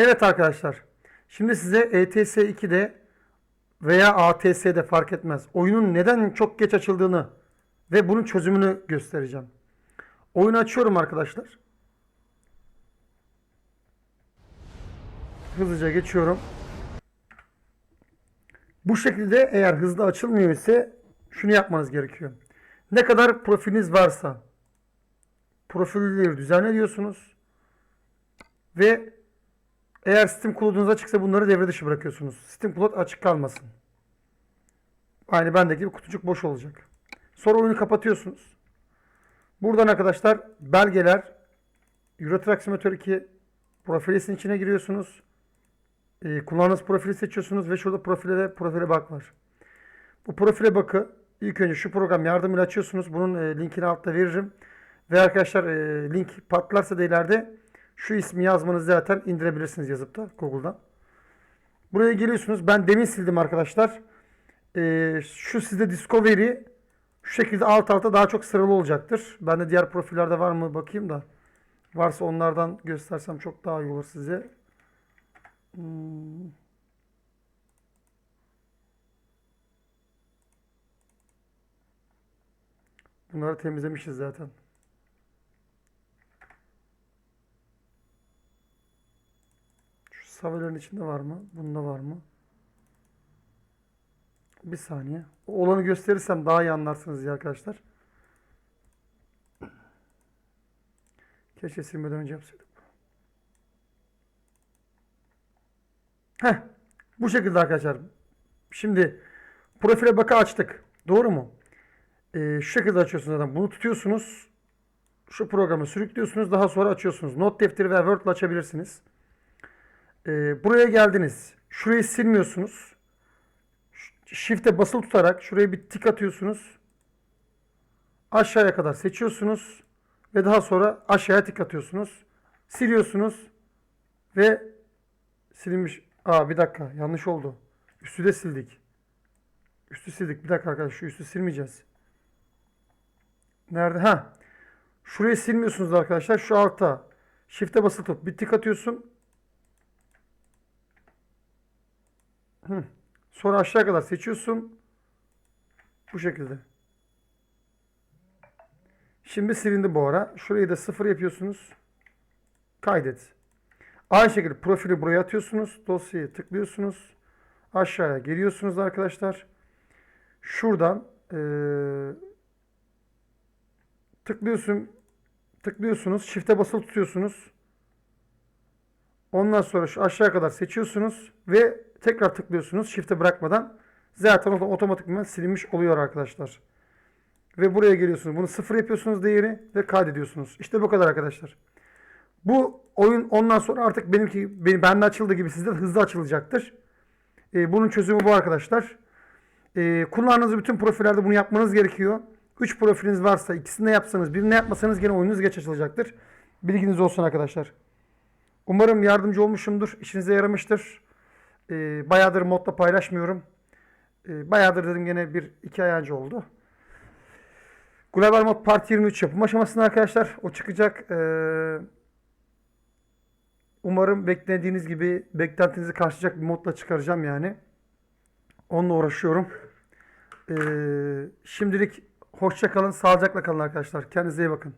Evet arkadaşlar. Şimdi size ETS 2'de veya ATS'de fark etmez. Oyunun neden çok geç açıldığını ve bunun çözümünü göstereceğim. Oyunu açıyorum arkadaşlar. Hızlıca geçiyorum. Bu şekilde eğer hızlı açılmıyor ise şunu yapmanız gerekiyor. Ne kadar profiliniz varsa profilleri düzenle diyorsunuz. Ve eğer Steam kullanıcınız açıksa bunları devre dışı bırakıyorsunuz. Steam Cloud açık kalmasın. Aynı bendeki gibi kutucuk boş olacak. Sonra oyunu kapatıyorsunuz. Buradan arkadaşlar belgeler Euro Truck Simulator 2 profilisinin içine giriyorsunuz. Ee, kullandığınız profili seçiyorsunuz ve şurada profile ve profile bak var. Bu profile bakı ilk önce şu program yardımıyla açıyorsunuz. Bunun e, linkini altta veririm. Ve arkadaşlar e, link patlarsa da ileride şu ismi yazmanızı zaten indirebilirsiniz yazıp da Google'dan. Buraya geliyorsunuz. Ben demin sildim arkadaşlar. E, şu sizde Discovery şu şekilde alt alta daha çok sıralı olacaktır. Ben de diğer profillerde var mı bakayım da. Varsa onlardan göstersem çok daha iyi olur size. Hmm. Bunları temizlemişiz zaten. Savelerin içinde var mı? Bunda var mı? Bir saniye. Olanı gösterirsem daha iyi anlarsınız ya arkadaşlar. Keşke silmeden önce yapsaydık. Heh. Bu şekilde arkadaşlar. Şimdi profile baka açtık. Doğru mu? Ee, şu şekilde açıyorsunuz zaten. Bunu tutuyorsunuz. Şu programı sürüklüyorsunuz. Daha sonra açıyorsunuz. Not defteri ve Word ile açabilirsiniz. Ee, buraya geldiniz. Şurayı silmiyorsunuz. Shift'e basılı tutarak şuraya bir tik atıyorsunuz. Aşağıya kadar seçiyorsunuz. Ve daha sonra aşağıya tik atıyorsunuz. Siliyorsunuz. Ve silinmiş. Aa bir dakika yanlış oldu. Üstü de sildik. Üstü sildik. Bir dakika arkadaşlar şu üstü silmeyeceğiz. Nerede? Ha. Şurayı silmiyorsunuz arkadaşlar. Şu altta. Shift'e basılı tut. Bir tik atıyorsun. Hı. Sonra aşağı kadar seçiyorsun. Bu şekilde. Şimdi silindi bu ara. Şurayı da sıfır yapıyorsunuz. Kaydet. Aynı şekilde profili buraya atıyorsunuz. Dosyayı tıklıyorsunuz. Aşağıya geliyorsunuz arkadaşlar. Şuradan eee, tıklıyorsun. Tıklıyorsunuz. Shift'e basılı tutuyorsunuz. Ondan sonra şu aşağıya kadar seçiyorsunuz ve tekrar tıklıyorsunuz shift'e bırakmadan. Zaten o- otomatikman silinmiş oluyor arkadaşlar. Ve buraya geliyorsunuz. Bunu sıfır yapıyorsunuz değeri ve kaydediyorsunuz. İşte bu kadar arkadaşlar. Bu oyun ondan sonra artık benimki benim bende açıldığı gibi sizde de hızlı açılacaktır. Ee, bunun çözümü bu arkadaşlar. Ee, kullandığınız bütün profillerde bunu yapmanız gerekiyor. 3 profiliniz varsa ikisini de yapsanız birini yapmasanız gene oyununuz geç açılacaktır. Bilginiz olsun arkadaşlar. Umarım yardımcı olmuşumdur. İşinize yaramıştır. Ee, bayağıdır modla paylaşmıyorum. Ee, bayağıdır dedim gene bir iki ay önce oldu. Global Mod Part 23 yapım aşamasında arkadaşlar. O çıkacak. Ee, umarım beklediğiniz gibi beklentinizi karşılayacak bir modla çıkaracağım yani. Onunla uğraşıyorum. Ee, şimdilik hoşça kalın, sağlıcakla kalın arkadaşlar. Kendinize iyi bakın.